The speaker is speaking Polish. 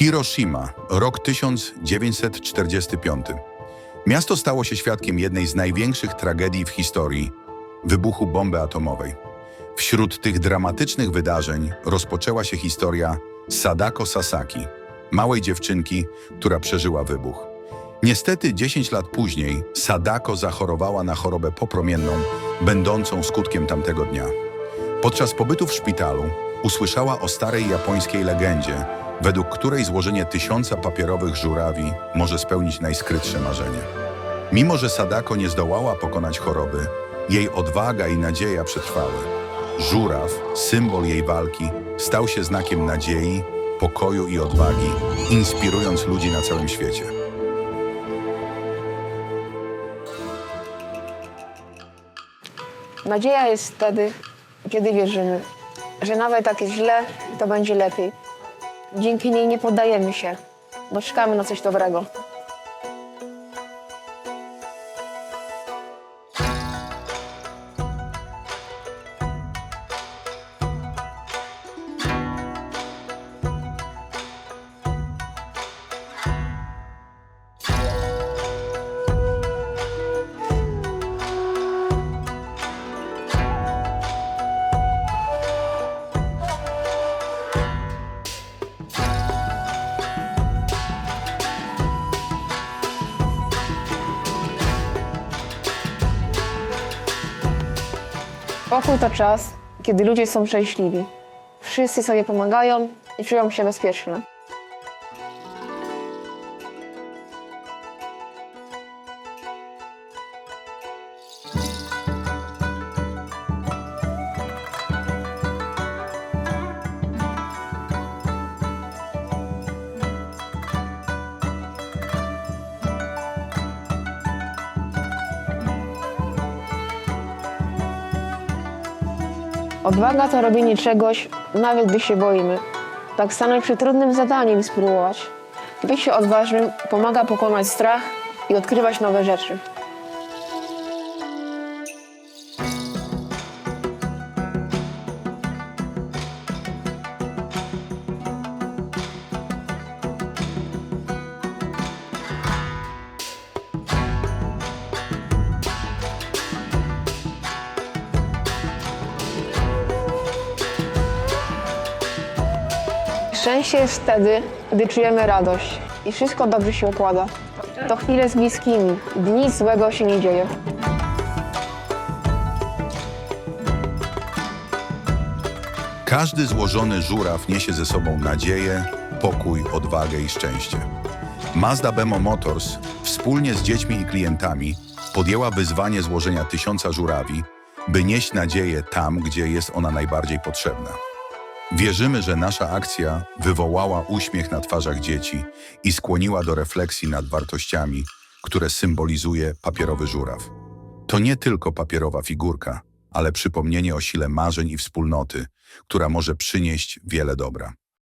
Hiroshima, rok 1945. Miasto stało się świadkiem jednej z największych tragedii w historii wybuchu bomby atomowej. Wśród tych dramatycznych wydarzeń rozpoczęła się historia Sadako Sasaki, małej dziewczynki, która przeżyła wybuch. Niestety 10 lat później Sadako zachorowała na chorobę popromienną, będącą skutkiem tamtego dnia. Podczas pobytu w szpitalu usłyszała o starej japońskiej legendzie, według której złożenie tysiąca papierowych żurawi może spełnić najskrytsze marzenie. Mimo, że Sadako nie zdołała pokonać choroby, jej odwaga i nadzieja przetrwały. Żuraw, symbol jej walki, stał się znakiem nadziei, pokoju i odwagi, inspirując ludzi na całym świecie. Nadzieja jest wtedy, kiedy wierzymy, że nawet jak jest źle, to będzie lepiej. Dzięki niej nie poddajemy się, bo czekamy na coś dobrego. Pokój to czas, kiedy ludzie są szczęśliwi. Wszyscy sobie pomagają i czują się bezpieczne. Odwaga to robienie czegoś, nawet gdy się boimy. Tak stanąć przed trudnym zadaniem i spróbować. Być się odważnym pomaga pokonać strach i odkrywać nowe rzeczy. Szczęście jest wtedy, gdy czujemy radość i wszystko dobrze się układa. To chwile z bliskimi, gdy nic złego się nie dzieje. Każdy złożony żuraw niesie ze sobą nadzieję, pokój, odwagę i szczęście. Mazda Bemo Motors wspólnie z dziećmi i klientami podjęła wyzwanie złożenia tysiąca żurawi, by nieść nadzieję tam, gdzie jest ona najbardziej potrzebna. Wierzymy, że nasza akcja wywołała uśmiech na twarzach dzieci i skłoniła do refleksji nad wartościami, które symbolizuje papierowy żuraw. To nie tylko papierowa figurka, ale przypomnienie o sile marzeń i wspólnoty, która może przynieść wiele dobra.